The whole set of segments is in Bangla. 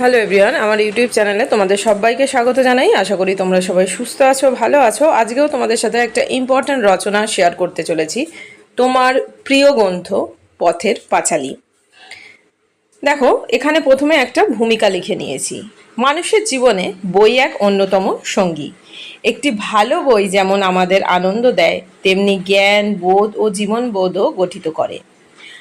হ্যালো এভরিওয়ান আমার ইউটিউব চ্যানেলে তোমাদের সবাইকে স্বাগত জানাই। আশা করি তোমরা সবাই সুস্থ আছো, ভালো আছো। আজকেও তোমাদের সাথে একটা ইম্পর্ট্যান্ট রচনা শেয়ার করতে চলেছি। তোমার প্রিয় গ্রন্থ, পথের পাঁচালী। দেখো, এখানে প্রথমে একটা ভূমিকা লিখে নিয়েছি। মানুষের জীবনে বই এক অন্যতম সঙ্গী। একটি ভালো বই যেমন আমাদের আনন্দ দেয়, তেমনি জ্ঞান, বোধ ও জীবনবোধও গঠিত করে।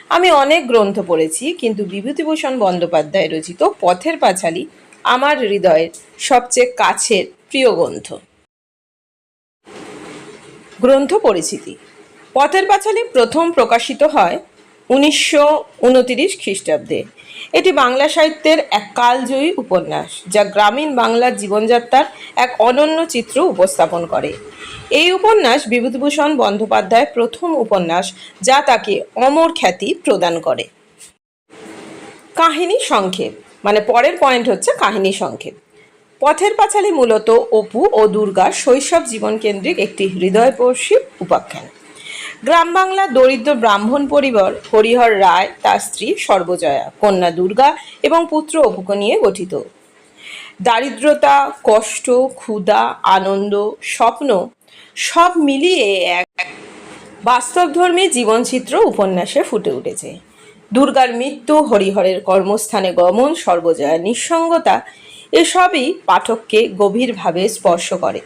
আমি অনেক গ্রন্থ পড়েছি, কিন্তু বিভূতিভূষণ বন্দ্যোপাধ্যায় রচিত পথের পাঁচালী আমার হৃদয়ের সবচেয়ে কাছের প্রিয় গ্রন্থ। গ্রন্থ পরিচিতি। পথের পাঁচালী প্রথম প্রকাশিত হয় উনিশশো উনতিরিশ খ্রিস্টাব্দে। এটি বাংলা সাহিত্যের এক কালজয়ী উপন্যাস, যা গ্রামীণ বাংলার জীবনযাত্রার এক অনন্য চিত্র উপস্থাপন করে। এই উপন্যাস বিভূতিভূষণ বন্দ্যোপাধ্যায় প্রথম উপন্যাস যা তাকে অমর খ্যাতি প্রদান করে। কাহিনী সংক্ষেপ মানে পরের পয়েন্ট হচ্ছে কাহিনী সংক্ষেপ। পথের পাঁচালী মূলত অপু ও দুর্গার শৈশব জীবন কেন্দ্রিক একটি হৃদয়স্পর্শী উপাখ্যান। গ্রাম বাংলার দরিদ্র ব্রাহ্মণ পরিবার হরিহর রায়, তার স্ত্রী সর্বজয়া, কন্যা দুর্গা এবং পুত্র অপুকে নিয়ে গঠিত। দারিদ্রতা, কষ্ট, ক্ষুধা, আনন্দ, স্বপ্ন সব মিলিয়ে এক বাস্তবধর্মী জীবনচিত্র উপন্যাসে ফুটে উঠেছে। দুর্গার মৃত্যু, হরিহরের কর্মস্থানে গমন সর্বজয়া নিঃসঙ্গতা, এসবই পাঠককে গভীরভাবে স্পর্শ করে।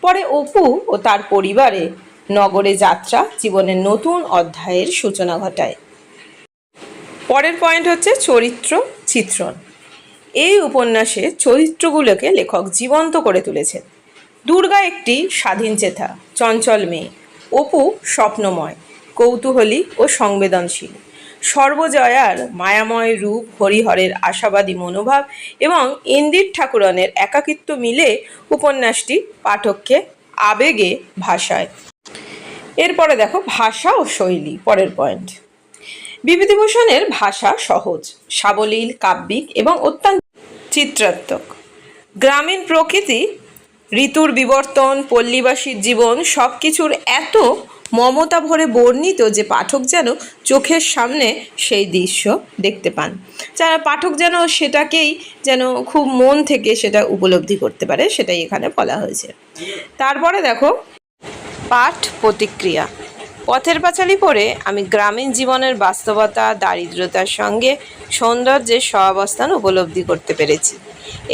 পরে অপু ও তার পরিবারে নগরে যাত্রা জীবনের নতুন অধ্যায়ের সূচনা ঘটায়। পরের পয়েন্ট হচ্ছে চরিত্র চিত্রণ। এই উপন্যাসে চরিত্রগুলোকে লেখক জীবন্ত করে তুলেছেন। দুর্গা একটি স্বাধীন চেতা, চঞ্চল মেয়ে। অপু স্বপ্নময়, কৌতূহলী ও সংবেদনশীল। সর্বজয়ার মায়াময় রূপ, হরিহরের আশাবাদী মনোভাব এবং ইন্দির ঠাকুরনের একাকিত্ব মিলে উপন্যাসটি পাঠককে আবেগে ভাষায় এরপরে দেখো ভাষা ও শৈলী, পরের পয়েন্ট বিভূতিভূষণের ভাষা সহজ, সাবলীল, কাব্যিক এবং অত্যন্ত চিত্রাত্মক। গ্রামীণ প্রকৃতি ঋতুর বিবর্তন, পল্লীবাসীর জীবন সব কিছুর এত মমতা ভরে বর্ণিত যে পাঠক যেন চোখের সামনে সেই দৃশ্য দেখতে পান। যারা পাঠক যেন সেটাকেই যেন খুব মন থেকে সেটা উপলব্ধি করতে পারে, সেটাই এখানে বলা হয়েছে। তারপরে দেখো, পাঠ প্রতিক্রিয়া। পথের পাঁচালি পড়ে আমি গ্রামীণ জীবনের বাস্তবতা, দারিদ্রতার সঙ্গে সৌন্দর্যের সহাবস্থান উপলব্ধি করতে পেরেছি।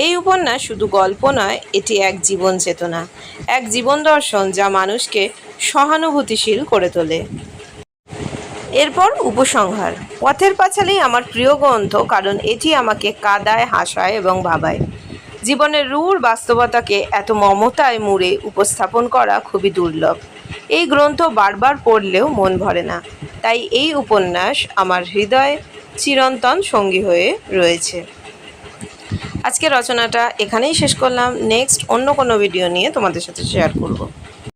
এই উপন্যাস শুধু গল্প নয়, এটি এক জীবন চেতনা, এক জীবন দর্শন যা মানুষকে সহানুভূতিশীল করে তোলে। এরপর উপসংহার। পথের পাঁচালী আমার প্রিয় গ্রন্থ, কারণ এটি আমাকে কাদায়, হাসায় এবং ভাবায়। জীবনের রূঢ় বাস্তবতাকে এত মমতায় মুড়ে উপস্থাপন করা খুবই দুর্লভ। এই গ্রন্থ বারবার পড়লেও মন ভরে না। তাই এই উপন্যাস আমার হৃদয়ে চিরন্তন সঙ্গী হয়ে রয়েছে। আজকে রচনাটা এখানেই শেষ করলাম। নেক্সট অন্য কোনো ভিডিও নিয়ে তোমাদের সাথে শেয়ার করব।